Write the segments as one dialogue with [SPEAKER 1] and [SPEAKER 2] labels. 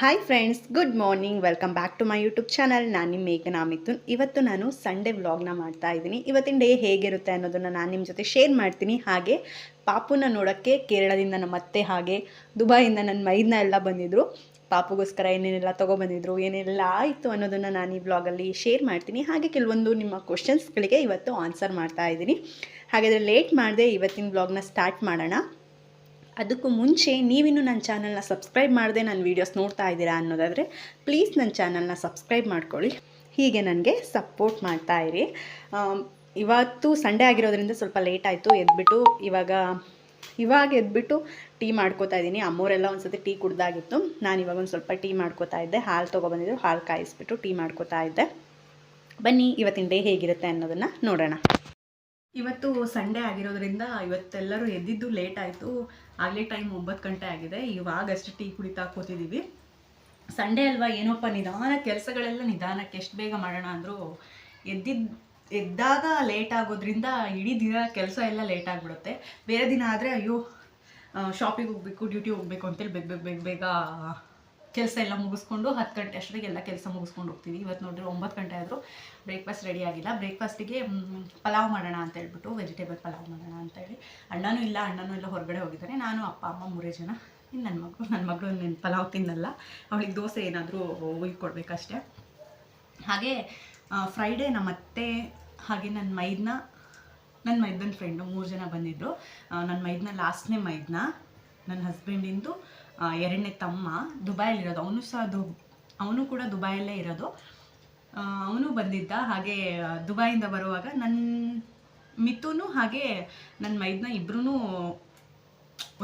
[SPEAKER 1] Hi friends good morning welcome back to my YouTube channel ನಾನು ನಿಮ್ಮ ಮೇಘನಾ ಮಿಥುನ್. ಇವತ್ತು ನಾನು ಸಂಡೇ ವ್ಲಾಗ್ನ ಮಾಡ್ತಾ ಇದ್ದೀನಿ. ಇವತ್ತಿನ ಡೇ ಹೇಗಿರುತ್ತೆ ಅನ್ನೋದನ್ನು ನಾನು ನಿಮ್ಮ ಜೊತೆ ಶೇರ್ ಮಾಡ್ತೀನಿ. ಹಾಗೆ ಪಾಪುನ ನೋಡೋಕ್ಕೆ ಕೇರಳದಿಂದ ನಮ್ಮ ಅತ್ತೆ, ಹಾಗೆ ದುಬೈಯಿಂದ ನನ್ನ ಮೈದನ ಎಲ್ಲ ಬಂದಿದ್ದರು ಪಾಪುಗೋಸ್ಕರ ಏನೇನೆಲ್ಲ ತೊಗೊಬಂದಿದ್ರು ಏನೆಲ್ಲ ಆಯಿತು ಅನ್ನೋದನ್ನು ನಾನು ಈ ವ್ಲಾಗಲ್ಲಿ ಶೇರ್ ಮಾಡ್ತೀನಿ. ಹಾಗೆ ಕೆಲವೊಂದು ನಿಮ್ಮ ಕ್ವಶನ್ಸ್ಗಳಿಗೆ ಇವತ್ತು ಆನ್ಸರ್ ಮಾಡ್ತಾ ಇದ್ದೀನಿ. ಹಾಗಾದರೆ ಲೇಟ್ ಮಾಡಿದೆ ಇವತ್ತಿನ ವ್ಲಾಗ್ನ ಸ್ಟಾರ್ಟ್ ಮಾಡೋಣ. ಅದಕ್ಕೂ ಮುಂಚೆ ನೀವಿನ್ನೂ ನನ್ನ ಚಾನಲ್ನ ಸಬ್ಸ್ಕ್ರೈಬ್ ಮಾಡದೆ ನನ್ನ ವೀಡಿಯೋಸ್ ನೋಡ್ತಾ ಇದ್ದೀರಾ ಅನ್ನೋದಾದರೆ ಪ್ಲೀಸ್ ನನ್ನ ಚಾನಲ್ನ ಸಬ್ಸ್ಕ್ರೈಬ್ ಮಾಡ್ಕೊಳ್ಳಿ. ಹೀಗೆ ನನಗೆ ಸಪೋರ್ಟ್ ಮಾಡ್ತಾ ಇರಿ. ಇವತ್ತು ಸಂಡೇ ಆಗಿರೋದ್ರಿಂದ ಸ್ವಲ್ಪ ಲೇಟ್ ಆಯಿತು, ಎದ್ಬಿಟ್ಟು ಇವಾಗ ಇವಾಗ ಎದ್ಬಿಟ್ಟು ಟೀ ಮಾಡ್ಕೋತಾ ಇದ್ದೀನಿ. ಅಮ್ಮೋರೆಲ್ಲ ಒಂದು ಸತಿ ಟೀ ಕುಡ್ದಾಗಿತ್ತು. ನಾನು ಇವಾಗ ಒಂದು ಸ್ವಲ್ಪ ಟೀ ಮಾಡ್ಕೋತಾ ಇದ್ದೆ. ಹಾಲು ತೊಗೊಬಂದಿದ್ರು ಹಾಲು ಕಾಯಿಸ್ಬಿಟ್ಟು ಟೀ ಮಾಡ್ಕೋತಾ ಇದ್ದೆ. ಬನ್ನಿ, ಇವತ್ತಿನ ಡೇ ಹೇಗಿರುತ್ತೆ ಅನ್ನೋದನ್ನು ನೋಡೋಣ. ಇವತ್ತು ಸಂಡೇ ಆಗಿರೋದ್ರಿಂದ ಇವತ್ತೆಲ್ಲರೂ ಎದ್ದಿದ್ದು ಲೇಟ್ ಆಯಿತು. ಆಗಲೇ ಟೈಮ್ ಒಂಬತ್ತು ಗಂಟೆ ಆಗಿದೆ. ಇವಾಗಷ್ಟು ಟೀ ಕುಡಿತಾ ಕೂತಿದ್ದೀವಿ ಸಂಡೇ ಅಲ್ವಾ ಏನೋಪ್ಪ, ನಿಧಾನ ಕೆಲಸಗಳೆಲ್ಲ ನಿಧಾನಕ್ಕೆ ಎಷ್ಟು ಬೇಗ ಮಾಡೋಣ ಅಂದರೂ ಎದ್ದಿದ್ದು ಎದ್ದಾಗ ಲೇಟ್ ಆಗೋದ್ರಿಂದ ಇಡೀ ದಿನ ಕೆಲಸ ಎಲ್ಲ ಲೇಟ್ ಆಗಿಬಿಡುತ್ತೆ. ಬೇರೆ ದಿನ ಆದರೆ ಅಯ್ಯೋ ಶಾಪಿಗೆ ಹೋಗಬೇಕು ಡ್ಯೂಟಿ ಹೋಗಬೇಕು ಅಂತೇಳಿ ಬೇಗ ಬೇಗ ಬೇಗ ಬೇಗ ಕೆಲಸ ಎಲ್ಲ ಮುಗಿಸ್ಕೊಂಡು ಹತ್ತು ಗಂಟೆ ಅಷ್ಟೊತ್ತಿಗೆ ಎಲ್ಲ ಕೆಲಸ ಮುಗಿಸ್ಕೊಂಡು ಹೋಗ್ತೀವಿ. ಇವತ್ತು ನೋಡಿದ್ರೆ ಒಂಬತ್ತು ಗಂಟೆ ಆದರೂ ಬ್ರೇಕ್ಫಾಸ್ಟ್ ರೆಡಿ ಆಗಿಲ್ಲ. ಬ್ರೇಕ್ಫಾಸ್ಟಿಗೆ ಪಲಾವ್ ಮಾಡೋಣ ಅಂತ ಹೇಳ್ಬಿಟ್ಟು ವೆಜಿಟೇಬಲ್ ಪಲಾವ್ ಮಾಡೋಣ ಅಂತೇಳಿ ಅಣ್ಣನೂ ಇಲ್ಲ, ಅಣ್ಣನೂ ಎಲ್ಲ ಹೊರಗಡೆ ಹೋಗಿದ್ದಾರೆ. ನಾನು, ಅಪ್ಪ, ಅಮ್ಮ ಮೂರೇ ಜನ. ಇನ್ನು ನನ್ನ ಮಗಳು ನನ್ನ ಮಗಳು ನಿನ್ನ ಪಲಾವ್ ತಿನ್ನಲ್ಲ. ಅವಳಿಗೆ ದೋಸೆ ಏನಾದರೂ ಕೊಡಬೇಕಷ್ಟೆ. ಹಾಗೆ ಫ್ರೈಡೇ ನಮ್ಮ ಅತ್ತೆ ಹಾಗೆ ನನ್ನ ಮೈದ್ನ, ನನ್ನ ಮೈದನ ಫ್ರೆಂಡು ಮೂರು ಜನ ಬಂದಿದ್ದರು ನನ್ನ ಮೈದ್ನ ಲಾಸ್ಟ್ನೇ ಮೈದ್ನ. ನನ್ನ ಹಸ್ಬೆಂಡಿಂದು ಎರಡನೇ ತಮ್ಮ ದುಬೈಲಿರೋದು ಅವನು ಸಹ ದು, ಅವನು ಕೂಡ ದುಬೈಯಲ್ಲೇ ಇರೋದು. ಅವನು ಬಂದಿದ್ದ. ಹಾಗೆ ದುಬೈಯಿಂದ ಬರುವಾಗ ನನ್ನ ಮಿಥುನು ಹಾಗೆ ನನ್ನ ಮೈದ್ನ ಇಬ್ಬರೂ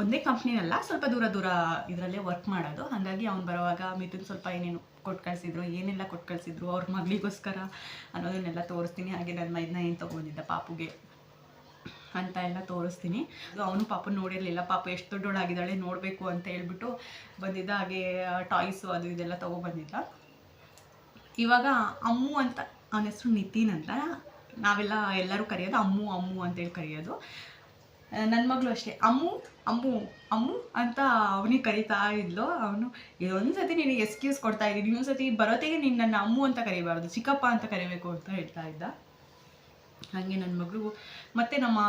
[SPEAKER 1] ಒಂದೇ ಕಂಪ್ನಿನಲ್ಲ, ಸ್ವಲ್ಪ ದೂರ ದೂರ ಇದರಲ್ಲೇ ವರ್ಕ್ ಮಾಡೋದು. ಹಾಗಾಗಿ ಅವ್ನು ಬರುವಾಗ ಮಿಥುನ್ ಸ್ವಲ್ಪ ಏನೇನು ಕೊಟ್ಟು ಕಳಿಸಿದ್ರು, ಏನೆಲ್ಲ ಕೊಟ್ಟು ಕಳಿಸಿದ್ರು, ಅವ್ರ ಮಗಳಿಗೋಸ್ಕರ ಅನ್ನೋದನ್ನೆಲ್ಲ ತೋರಿಸ್ತೀನಿ. ಹಾಗೆ ನನ್ನ ಮೈದನ ಏನು ತೊಗೊಂಡಿದ್ದ ಪಾಪುಗೆ. ಅಂತ ಎಲ್ಲ ತೋರಿಸ್ತೀನಿ. ಅವನು ಪಾಪ ನೋಡಿರಲಿಲ್ಲ. ಪಾಪ ಎಷ್ಟು ದೊಡ್ಡೋಳಾಗಿದ್ದಾಳೆ ನೋಡಬೇಕು ಅಂತ ಹೇಳ್ಬಿಟ್ಟು ಬಂದಿದ್ದ. ಹಾಗೆ ಟಾಯ್ಸು ಅದು ಇದೆಲ್ಲ ತೊಗೊಬಂದಿದ್ದ ಇವಾಗ ಅಮ್ಮು ಅಂತ, ಅವನ ಹೆಸರು ನಿತಿನ್ ಅಂತ. ನಾವೆಲ್ಲ ಎಲ್ಲರೂ ಕರೆಯೋದು ಅಮ್ಮು ಅಮ್ಮು ಅಂತೇಳಿ ಕರೆಯೋದು. ನನ್ನ ಮಗಳು ಅಷ್ಟೇ. ಅಮ್ಮು ಅಮ್ಮು ಅಮ್ಮು ಅಂತ ಅವನಿಗೆ ಕರಿತಾ ಇದ್ಲು. ಅವನು ಇದೊಂದು ಸತಿ ನಿನಗೆ ಎಕ್ಸ್ಕ್ಯೂಸ್ ಕೊಡ್ತಾ ಇದ್ದೀನಿ. ಇನ್ನೊಂದು ಸತಿ ಬರೋತ್ತಿಗೆ ನೀನು ನನ್ನ ಅಮ್ಮು ಅಂತ ಕರಿಬಾರ್ದು. ಚಿಕ್ಕಪ್ಪ ಅಂತ ಕರಿಬೇಕು ಅಂತ ಹೇಳ್ತಾ ಇದ್ದ. ಹಾಗೆ ನನ್ನ ಮಗಳು ಮತ್ತು ನಮ್ಮ